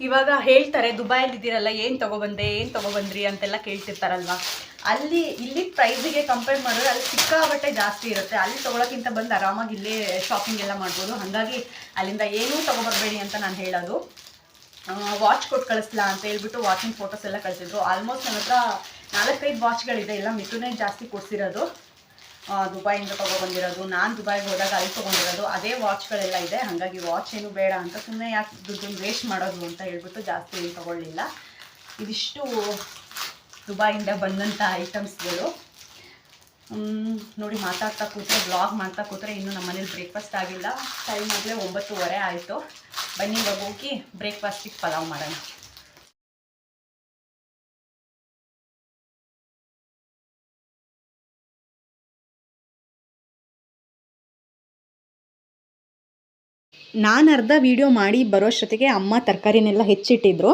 [SPEAKER 1] ಇವಾಗ ಹೇಳ್ತಾರೆ, ದುಬೈಯಲ್ಲಿ ಇದ್ದೀರಲ್ಲ, ಏನು ತೊಗೊಬಂದೆ, ಏನು ತೊಗೊಬಂದ್ರಿ? ಅಂತೆಲ್ಲ ಕೇಳ್ತಿರ್ತಾರಲ್ವ? ಅಲ್ಲಿ ಇಲ್ಲಿ ಪ್ರೈಸಿಗೆ ಕಂಪೇರ್ ಮಾಡಿದ್ರೆ ಅಲ್ಲಿ ಸಿಕ್ಕಾಬಟ್ಟೆ ಜಾಸ್ತಿ ಇರುತ್ತೆ. ಅಲ್ಲಿ ತೊಗೊಳಕ್ಕಿಂತ ಬಂದು ಆರಾಮಾಗಿ ಇಲ್ಲೇ ಶಾಪಿಂಗ್ ಎಲ್ಲ ಮಾಡ್ಬೋದು. ಹಾಗಾಗಿ ಅಲ್ಲಿಂದ ಏನೂ ತೊಗೊಬರ್ಬೇಡಿ ಅಂತ ನಾನು ಹೇಳೋದು. ವಾಚ್ ಕೊಟ್ಟು ಕಳಿಸ್ಲಾ ಅಂತ ಹೇಳ್ಬಿಟ್ಟು ವಾಚಿಂಗ್ ಫೋಟೋಸ್ ಎಲ್ಲ ಕಳಿಸಿದ್ರು. ಆಲ್ಮೋಸ್ಟ್ ನನ್ನ ಹತ್ರ ನಾಲ್ಕೈದು ವಾಚ್ಗಳಿದೆ ಎಲ್ಲ ಮಿಥುನೇ ಜಾಸ್ತಿ ಕೊಡ್ಸಿರೋದು. ದುಬೈಯಿಂದ ತೊಗೊಬಂದಿರೋದು, ನಾನು ದುಬೈಗೆ ಹೋದಾಗ ಅಲ್ಲಿ ತೊಗೊಂಡಿರೋದು, ಅದೇ ವಾಚ್ಗಳೆಲ್ಲ ಇದೆ. ಹಾಗಾಗಿ ವಾಚ್ ಏನು ಬೇಡ ಅಂತ ಸುಮ್ಮನೆ ಯಾಕೆ ದುಡ್ಡನ್ನು ವೇಸ್ಟ್ ಮಾಡೋದು ಅಂತ ಹೇಳ್ಬಿಟ್ಟು ಜಾಸ್ತಿ ಏನು ತೊಗೊಳ್ಳಿಲ್ಲ. ಇದಿಷ್ಟು ದುಬೈಯಿಂದ ಬಂದಂಥ ಐಟಮ್ಸ್ಗಳು ನೋಡಿ ಮಾತಾಡ್ತಾ ಕೂತ್ರೆ ಬ್ಲಾಗ್ ಮಾಡ್ತಾ ಕೂತ್ರೆ ಇನ್ನೂ ನಮ್ಮ ಮನೇಲಿ ಬ್ರೇಕ್ಫಾಸ್ಟ್ ಆಗಿಲ್ಲ. ಟೈಮ್ ಆಗಲೇ ಒಂಬತ್ತುವರೆ ಆಯಿತು. ಬನ್ನಿ ಇವಾಗ ಹೋಗಿ ಬ್ರೇಕ್ಫಾಸ್ಟಿಗೆ ಪಲಾವ್ ಮಾಡೋಣ. ನಾನು ಅರ್ಧ ವೀಡಿಯೋ ಮಾಡಿ ಬರೋಷ್ಟೊತ್ತಿಗೆ ಅಮ್ಮ ತರಕಾರಿನೆಲ್ಲ ಹೆಚ್ಚಿಟ್ಟಿದ್ರು.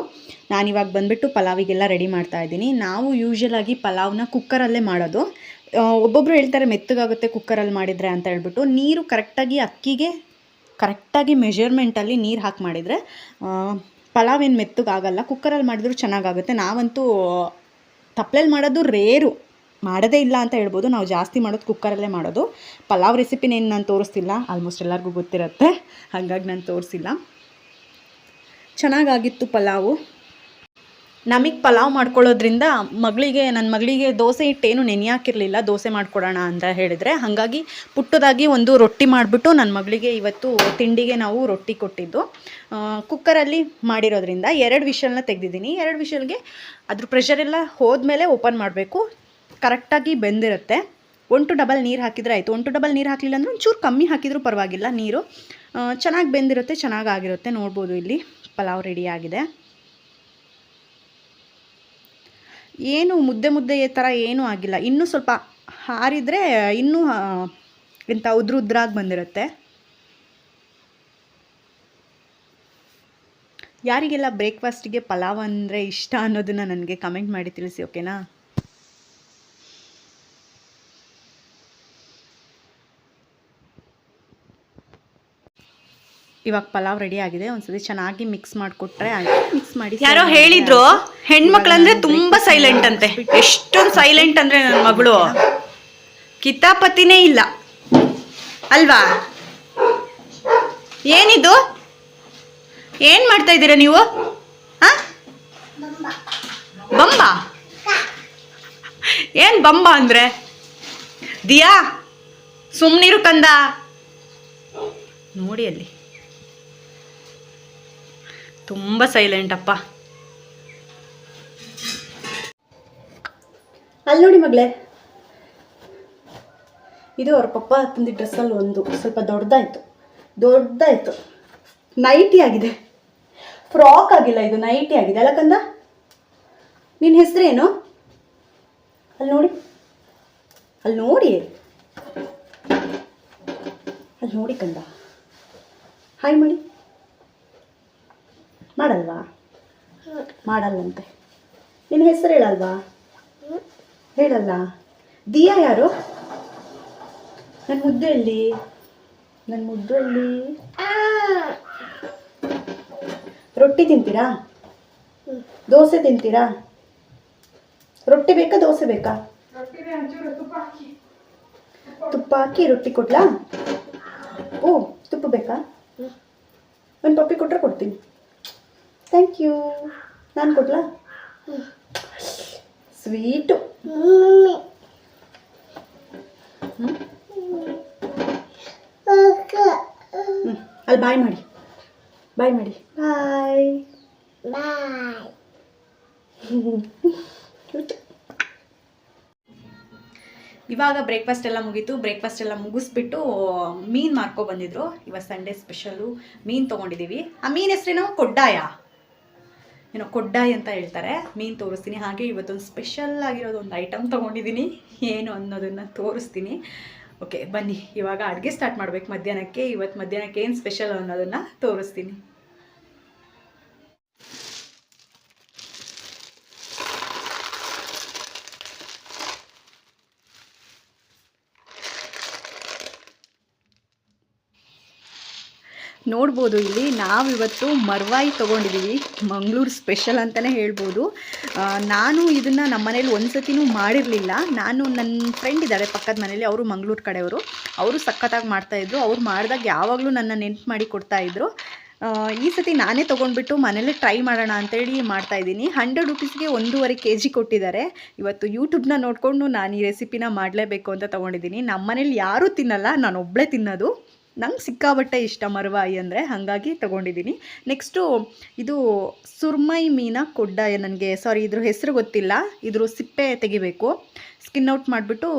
[SPEAKER 1] ನಾನು ಇವಾಗ ಬಂದುಬಿಟ್ಟು ಪಲಾವಿಗೆಲ್ಲ ರೆಡಿ ಮಾಡ್ತಾ ಇದ್ದೀನಿ. ನಾವು ಯೂಶ್ವಲಾಗಿ ಪಲಾವ್ನ ಕುಕ್ಕರಲ್ಲೇ ಮಾಡೋದು. ಒಬ್ಬೊಬ್ಬರು ಹೇಳ್ತಾರೆ ಮೆತ್ತಗಾಗುತ್ತೆ ಕುಕ್ಕರಲ್ಲಿ ಮಾಡಿದರೆ ಅಂತ ಹೇಳ್ಬಿಟ್ಟು. ನೀರು ಕರೆಕ್ಟಾಗಿ ಅಕ್ಕಿಗೆ ಕರೆಕ್ಟಾಗಿ ಮೆಷರ್ಮೆಂಟಲ್ಲಿ ನೀರು ಹಾಕಿ ಮಾಡಿದರೆ ಪಲಾವ್ ಏನು ಮೆತ್ತಗಾಗಲ್ಲ ಕುಕ್ಕರಲ್ಲಿ ಮಾಡಿದ್ರು ಚೆನ್ನಾಗಾಗುತ್ತೆ. ನಾವಂತೂ ತಪ್ಪಲೆಲ್ಲಿ ಮಾಡೋದು ರೇರು ಮಾಡೋದೇ ಇಲ್ಲ ಅಂತ ಹೇಳ್ಬೋದು. ನಾವು ಜಾಸ್ತಿ ಮಾಡೋದು ಕುಕ್ಕರಲ್ಲೇ ಮಾಡೋದು. ಪಲಾವ್ ರೆಸಿಪಿನೇನು ನಾನು ತೋರಿಸ್ತಿಲ್ಲ. ಆಲ್ಮೋಸ್ಟ್ ಎಲ್ಲರಿಗೂ ಗೊತ್ತಿರುತ್ತೆ. ಹಾಗಾಗಿ ನಾನು ತೋರಿಸಿಲ್ಲ. ಚೆನ್ನಾಗಾಗಿತ್ತು ಪಲಾವು. ನಮಗೆ ಪಲಾವ್ ಮಾಡ್ಕೊಳ್ಳೋದ್ರಿಂದ ಮಗಳಿಗೆ ನನ್ನ ಮಗಳಿಗೆ ದೋಸೆ ಹಿಟ್ಟೇನು ನೆನೆಯಾಕಿರಲಿಲ್ಲ. ದೋಸೆ ಮಾಡಿಕೊಡೋಣ ಅಂತ ಹೇಳಿದರೆ. ಹಾಗಾಗಿ ಪುಟ್ಟದಾಗಿ ಒಂದು ರೊಟ್ಟಿ ಮಾಡಿಬಿಟ್ಟು ನನ್ನ ಮಗಳಿಗೆ ಇವತ್ತು ತಿಂಡಿಗೆ ನಾವು ರೊಟ್ಟಿ ಕೊಟ್ಟಿದ್ದು. ಕುಕ್ಕರಲ್ಲಿ ಮಾಡಿರೋದ್ರಿಂದ ಎರಡು ವಿಷಲ್ನ ತೆಗೆದಿದ್ದೀನಿ. ಎರಡು ವಿಷಲ್ಗೆ ಅದ್ರ ಪ್ರೆಷರೆಲ್ಲ ಹೋದ ಹೋದ್ಮೇಲೆ ಓಪನ್ ಮಾಡಬೇಕು. ಕರೆಕ್ಟಾಗಿ ಬೆಂದಿರುತ್ತೆ. ಒನ್ ಟು ಡಬಲ್ ನೀರು ಹಾಕಿದರೆ ಆಯಿತು. ಒನ್ ಟು ಡಬಲ್ ನೀರು ಹಾಕಲಿಲ್ಲ ಅಂದರೆ ಒಂಚೂರು ಕಮ್ಮಿ ಹಾಕಿದರೂ ಪರವಾಗಿಲ್ಲ ನೀರು. ಚೆನ್ನಾಗಿ ಬೆಂದಿರುತ್ತೆ, ಚೆನ್ನಾಗಿ ಆಗಿರುತ್ತೆ. ನೋಡ್ಬೋದು ಇಲ್ಲಿ ಪಲಾವ್ ರೆಡಿ ಆಗಿದೆ. ಏನು ಮುದ್ದೆ ಮುದ್ದೆ ಥರ ಏನೂ ಆಗಿಲ್ಲ. ಇನ್ನೂ ಸ್ವಲ್ಪ ಹಾರಿದರೆ ಇನ್ನೂ ಎಂಥ ಉದ್ರ ಉದ್ರಾಗಿ ಬಂದಿರುತ್ತೆ. ಯಾರಿಗೆಲ್ಲ ಬ್ರೇಕ್ಫಾಸ್ಟಿಗೆ ಪಲಾವ್ ಅಂದರೆ ಇಷ್ಟ ಅನ್ನೋದನ್ನು ನನಗೆ ಕಮೆಂಟ್ ಮಾಡಿ ತಿಳಿಸಿ ಓಕೆನಾ ಇವಾಗ ಪಲಾವ್ ರೆಡಿ ಆಗಿದೆ ಒಂದ್ಸತಿ ಚೆನ್ನಾಗಿ ಮಿಕ್ಸ್ ಮಾಡಿಕೊಟ್ರೆ ಮಿಕ್ಸ್ ಮಾಡಿ
[SPEAKER 3] ಯಾರೋ ಹೇಳಿದ್ರು ಹೆಣ್ಮಕ್ಳಂದ್ರೆ ತುಂಬಾ ಸೈಲೆಂಟ್ ಅಂತೆ. ಎಷ್ಟೊಂದು ಸೈಲೆಂಟ್ ಅಂದ್ರೆ ನನ್ನ ಮಗಳು. ಕಿತಾಪತಿನೇ ಇಲ್ಲ. ಅಲ್ವಾ? ಏನಿದು? ಏನ್ ಮಾಡ್ತಾ ಇದ್ದೀರಾ ನೀವು? ಆ? ಬಂಬ. ಏನ್ ಬಂಬ ಅಂದ್ರೆ? ದಿಯಾ ಸುಮ್ನಿರು ಕಂದ. ನೋಡಿ ಅಲ್ಲಿ. ತುಂಬ ಸೈಲೆಂಟ್ ಅಪ್ಪ.
[SPEAKER 1] ಅಲ್ಲಿ ನೋಡಿ ಮಗಳೇ. ಇದು ಅವ್ರ ಪಪ್ಪ ತಂದಿದ್ದ ಡ್ರೆಸ್ಸಲ್ಲಿ ಒಂದು. ಸ್ವಲ್ಪ ದೊಡ್ಡದಾಯಿತು. ದೊಡ್ಡದಾಯಿತು. ನೈಟಿ ಆಗಿದೆ. ಫ್ರಾಕ್ ಆಗಿಲ್ಲ ಇದು. ನೈಟಿ ಆಗಿದೆ. ಅಲ್ಲ ಕಂದ? ನಿನ್ನ ಹೆಸರೇನು ಅಲ್ಲಿ ನೋಡಿ. ಅಲ್ಲಿ ನೋಡಿ. ಅಲ್ಲಿ ನೋಡಿ ಕಂದ. ಹಾಯ್ ಮಾಡಿ ಮಾಡಲ್ವಾ? ಮಾಡಲ್ಲಂತೆ ನಿನ್ನ ಹೆಸರು ಹೇಳಲ್ವಾ? ಹೇಳಲ್ಲ. ದಿಯಾ ಯಾರು? ನನ್ನ ಮುದ್ದೆಯಲ್ಲಿ ನನ್ನ ಮುದ್ದೆಯಲ್ಲಿ ರೊಟ್ಟಿ ತಿಂತೀರಾ? ದೋಸೆ ತಿಂತೀರಾ? ರೊಟ್ಟಿ ಬೇಕಾ, ದೋಸೆ ಬೇಕಾ? ತುಪ್ಪ ಹಾಕಿ ರೊಟ್ಟಿ ಕೊಡ್ಲಾ? ಓ, ತುಪ್ಪ ಬೇಕಾ? ಒಂದು ಪಪ್ಪಿ ಕೊಟ್ಟರೆ ಕೊಡ್ತೀನಿ. ಥ್ಯಾಂಕ್ ಯು ನಾನು ಕೊಡ್ಲಾ ಸ್ವೀಟು ಅಲ್ಲಿ ಬಾಯ್ ಮಾಡಿ ಬಾಯ್ ಮಾಡಿ ಬಾಯ್ ಇವಾಗ ಬ್ರೇಕ್ಫಾಸ್ಟ್ ಎಲ್ಲ ಮುಗೀತು. ಬ್ರೇಕ್ಫಾಸ್ಟ್ ಎಲ್ಲ ಮುಗಿಸ್ಬಿಟ್ಟು ಮೀನು ಮಾರ್ಕೊ ಬಂದಿದ್ರು. ಇವಾಗ ಸಂಡೇ ಸ್ಪೆಷಲು ಮೀನು ತೊಗೊಂಡಿದ್ದೀವಿ ಆ ಮೀನು ಹೆಸ್ರೇನೋ? ಕೊಡ್ಡಾಯ. ಏನೋ ಕೊಡ್ಡಾಯಿ ಅಂತ ಹೇಳ್ತಾರೆ. ಮೀನು ತೋರಿಸ್ತೀನಿ. ಹಾಗೆ ಇವತ್ತೊಂದು ಸ್ಪೆಷಲ್ ಆಗಿರೋದು ಒಂದು ಐಟಮ್ ತೊಗೊಂಡಿದ್ದೀನಿ. ಏನು ಅನ್ನೋದನ್ನು ತೋರಿಸ್ತೀನಿ. ಓಕೆ ಬನ್ನಿ. ಇವಾಗ ಅಡುಗೆ ಸ್ಟಾರ್ಟ್ ಮಾಡ್ಬೇಕು ಮಧ್ಯಾಹ್ನಕ್ಕೆ. ಇವತ್ತು ಮಧ್ಯಾಹ್ನಕ್ಕೆ ಏನು ಸ್ಪೆಷಲ್ ಅನ್ನೋದನ್ನು ತೋರಿಸ್ತೀನಿ. ನೋಡ್ಬೋದು ಇಲ್ಲಿ. ನಾವು ಇವತ್ತು ಮರ್ವಾಯಿ ತೊಗೊಂಡಿದ್ದೀವಿ ಮಂಗಳೂರು ಸ್ಪೆಷಲ್ ಅಂತಲೇ ಹೇಳ್ಬೋದು. ನಾನು ಇದನ್ನು ನಮ್ಮ ಮನೇಲಿ ಒಂದು ಸತಿನೂ ಮಾಡಿರಲಿಲ್ಲ. ನಾನು ನನ್ನ ಫ್ರೆಂಡ್ ಇದ್ದಾರೆ ಪಕ್ಕದ ಮನೇಲಿ. ಅವರು ಮಂಗಳೂರು ಕಡೆಯವರು. ಅವರು ಸಖತ್ತಾಗಿ ಮಾಡ್ತಾಯಿದ್ರು ಅವ್ರು ಮಾಡಿದಾಗ ಯಾವಾಗಲೂ ನನ್ನ ನೆನ್ಪು ಮಾಡಿ ಕೊಡ್ತಾಯಿದ್ರು ಈ ಸತಿ ನಾನೇ ತೊಗೊಂಡ್ಬಿಟ್ಟು ಮನೇಲಿ ಟ್ರೈ ಮಾಡೋಣ ಅಂತೇಳಿ ಮಾಡ್ತಾಯಿದ್ದೀನಿ ಹಂಡ್ರೆಡ್ ರುಪೀಸ್ಗೆ ಒಂದೂವರೆ ಕೆ ಜಿ ಕೊಟ್ಟಿದ್ದಾರೆ. ಇವತ್ತು ಯೂಟ್ಯೂಬ್ನ ನೋಡಿಕೊಂಡು ನಾನು ಈ ರೆಸಿಪಿನ ಮಾಡಲೇಬೇಕು ಅಂತ ತೊಗೊಂಡಿದ್ದೀನಿ. ನಮ್ಮ ಮನೇಲಿ ಯಾರೂ ತಿನ್ನಲ್ಲ. ನಾನು ಒಬ್ಬಳೇ ತಿನ್ನೋದು. ನಂಗೆ ಸಿಕ್ಕಾಬಟ್ಟೆ ಇಷ್ಟ ಮರವಾಯಿ ಅಂದರೆ ಹಾಗಾಗಿ ತೊಗೊಂಡಿದ್ದೀನಿ ನೆಕ್ಸ್ಟು ಇದು ಸುರ್ಮೈ ಮೀನ ಕೊಡ್ಡಾಯ ನನಗೆ ಸಾರಿ ಇದ್ರ ಹೆಸರು ಗೊತ್ತಿಲ್ಲ. ಇದ್ರ ಸಿಪ್ಪೆ ತೆಗಿಬೇಕು. ಸ್ಕಿನ್ ಔಟ್ ಮಾಡಿಬಿಟ್ಟು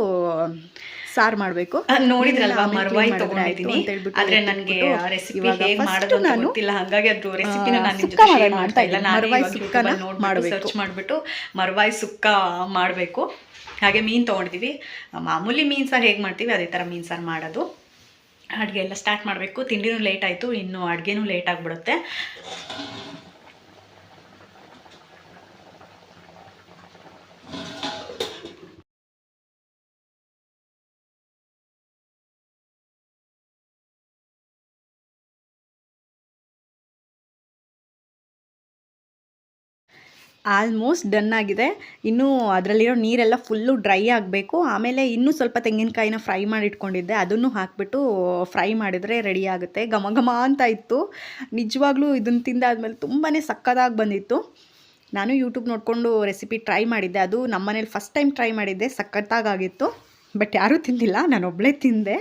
[SPEAKER 1] ಸಾರು ಮಾಡಬೇಕು.
[SPEAKER 3] ನೋಡಿದ್ರಲ್ವಾ ಮರ್ವಾಯಿ ತಗೊಂಡಿದ್ದೀನಿ ಆದ್ರೆ ನನಗೆ ರೆಸಿಪಿ ಹೇಗೆ ಮಾಡೋದು ಅಂತ ಗೊತ್ತಿಲ್ಲ. ಹಾಗಾಗಿ ಅದ್ರ ರೆಸಿಪಿನ ನಾನು ನಿಮ್
[SPEAKER 1] ಸುಕ್ಕ
[SPEAKER 3] ಜೊತೆ ಶೇರ್ ಮಾಡ್ತಾ ಇಲ್ಲ.
[SPEAKER 1] ಅಂತ
[SPEAKER 3] ನಾನು
[SPEAKER 1] ಮರ್ವಾಯಿ
[SPEAKER 3] ಇವಾಗ
[SPEAKER 1] ಸುಕ್ಕನ
[SPEAKER 3] ಯೂಟ್ಯೂಬಲ್ಲಿ
[SPEAKER 1] ಮಾಡ್ಬೇಕು.
[SPEAKER 3] ಸರ್ಚ್ ಮಾಡಿಬಿಟ್ಟು ಮರ್ವಾಯಿ ಸುಕ್ಕ ಮಾಡಬೇಕು. ಹಾಗೆ ಮೀನು ತೊಗೊಂಡಿದ್ದೀವಿ ಮಾಮೂಲಿ ಮೀನು ಸಾರು ಹೇಗೆ ಮಾಡ್ತೀವಿ ಅದೇ ಥರ ಮೀನು ಸಾರು ಮಾಡೋದು. ಅಡುಗೆ ಎಲ್ಲ ಸ್ಟಾರ್ಟ್ ಮಾಡಬೇಕು. ತಿಂಡಿನೂ ಲೇಟ್ ಆಯಿತು ಇನ್ನು ಅಡುಗೆನೂ ಲೇಟ್ ಆಗಿಬಿಡುತ್ತೆ.
[SPEAKER 1] ಆಲ್ಮೋಸ್ಟ್ ಡನ್ ಆಗಿದೆ. ಇನ್ನೂ ಅದರಲ್ಲಿರೋ ನೀರೆಲ್ಲ ಫುಲ್ಲು ಡ್ರೈ ಆಗಬೇಕು. ಆಮೇಲೆ ಇನ್ನೂ ಸ್ವಲ್ಪ ತೆಂಗಿನಕಾಯಿನ ಫ್ರೈ ಮಾಡಿ ಇಟ್ಕೊಂಡಿದ್ದೆ ಅದನ್ನು ಹಾಕಿಬಿಟ್ಟು ಫ್ರೈ ಮಾಡಿದರೆ ರೆಡಿ ಆಗುತ್ತೆ. ಘಮ ಘಮ ಅಂತ ಇತ್ತು. ನಿಜವಾಗ್ಲೂ ಇದನ್ನು ತಿಂದಾದ್ಮೇಲೆ ತುಂಬಾ ಸಕ್ಕದಾಗಿ ಬಂದಿತ್ತು. ನಾನು ಯೂಟ್ಯೂಬ್ ನೋಡಿಕೊಂಡು ರೆಸಿಪಿ ಟ್ರೈ ಮಾಡಿದ್ದೆ. ಅದು ನಮ್ಮನೇಲಿ ಫಸ್ಟ್ ಟೈಮ್ ಟ್ರೈ ಮಾಡಿದ್ದೆ. ಸಕ್ಕತ್ತಾಗಾಗಿತ್ತು ಬಟ್ ಯಾರೂ ತಿಂದಿಲ್ಲ. ನಾನು ಒಬ್ಬಳೇ ತಿಂದೆ.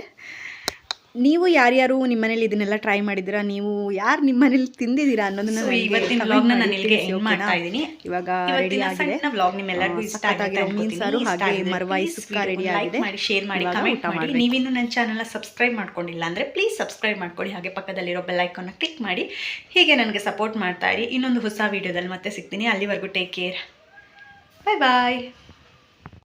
[SPEAKER 1] ನೀವು ಯಾರ್ಯಾರು ನಿಮ್ಮ ಮನೇಲಿ ಇದನ್ನೆಲ್ಲ ಟ್ರೈ ಮಾಡಿದಿರಾ ನೀವು ಯಾರು ನಿಮ್ಮ ಮನೇಲಿ ತಿಂದಿದ್ದೀರಾ ಅನ್ನೋದನ್ನ
[SPEAKER 3] ಇವತ್ತಿನ
[SPEAKER 1] comment
[SPEAKER 3] ವ್ಲಾಗ್ನ ನಾನು ಇಲ್ಲಿಗೆ ಎಂಡ್ ಮಾಡ್ತಾ ಇದ್ದೀನಿ.
[SPEAKER 1] ಇವಾಗ ರೆಡಿ ಆಗಿದೆ.
[SPEAKER 3] ಸಣ್ಣ ವ್ಲಾಗ್ ನಿಮ್ಮೆಲ್ಲರಿಗೂ ಇಷ್ಟ
[SPEAKER 1] ಸಖತ್ತಾಗಿರೋ
[SPEAKER 3] ಆಗಿದೆ
[SPEAKER 1] ಮೀನ್ ಸಾರು ಹಾಗೆ ಮರವಾಯಿ ಸುಕ್ಕ ರೆಡಿ ಆಗಿದೆ.
[SPEAKER 3] ಮಾಡಿ ಶೇರ್ ಮಾಡಿ ಕಮೆಂಟ್ ಮಾಡಿ. ನೀವಿನ್ನೂ ನನ್ನ ಚಾನಲ್ನ ಸಬ್ಸ್ಕ್ರೈಬ್ ಮಾಡ್ಕೊಂಡಿಲ್ಲ ಅಂದ್ರೆ ಪ್ಲೀಸ್ ಸಬ್ಸ್ಕ್ರೈಬ್ ಮಾಡ್ಕೊಳ್ಳಿ. ಹಾಗೆ ಪಕ್ಕದಲ್ಲಿರೋ ಬೆಲ್ ಐಕಾನ್ನ ಕ್ಲಿಕ್ ಮಾಡಿ. ಹೀಗೆ ನನಗೆ ಸಪೋರ್ಟ್ ಮಾಡ್ತಾ ಇರಿ. ಇನ್ನೊಂದು ಹೊಸ ವಿಡಿಯೋದಲ್ಲಿ ಮತ್ತೆ ಸಿಗ್ತೀನಿ. ಅಲ್ಲಿವರೆಗೂ ಟೇಕ್ ಕೇರ್ ಬಾಯ್ ಬಾಯ್